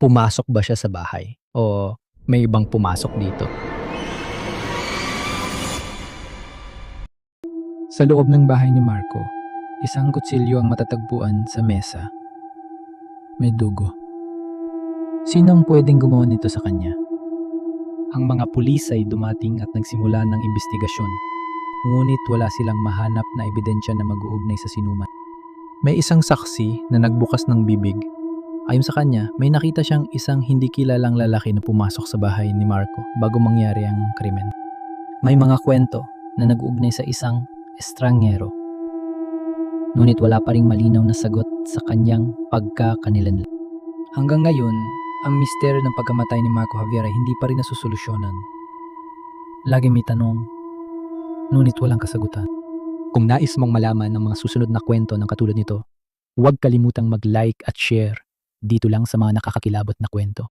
pumasok ba siya sa bahay o may ibang pumasok dito. Sa loob ng bahay ni Marco, isang kutsilyo ang matatagpuan sa mesa. May dugo. Sino ang pwedeng gumawa nito sa kanya? Ang mga pulis ay dumating at nagsimula ng investigasyon. Ngunit wala silang mahanap na ebidensya na mag-uugnay sa sinuman. May isang saksi na nagbukas ng bibig. Ayon sa kanya, may nakita siyang isang hindi kilalang lalaki na pumasok sa bahay ni Marco bago mangyari ang krimen. May mga kwento na nag-uugnay sa isang estranghero. Ngunit wala pa ring malinaw na sagot sa kanyang pagkakanilanlan. Hanggang ngayon, ang misteryo ng pagkamatay ni Marco Javier ay hindi pa rin nasusolusyonan. Lagi may tanong, ngunit walang kasagutan. Kung nais mong malaman ang mga susunod na kwento ng katulad nito, huwag kalimutang mag-like at share dito lang sa mga nakakakilabot na kwento.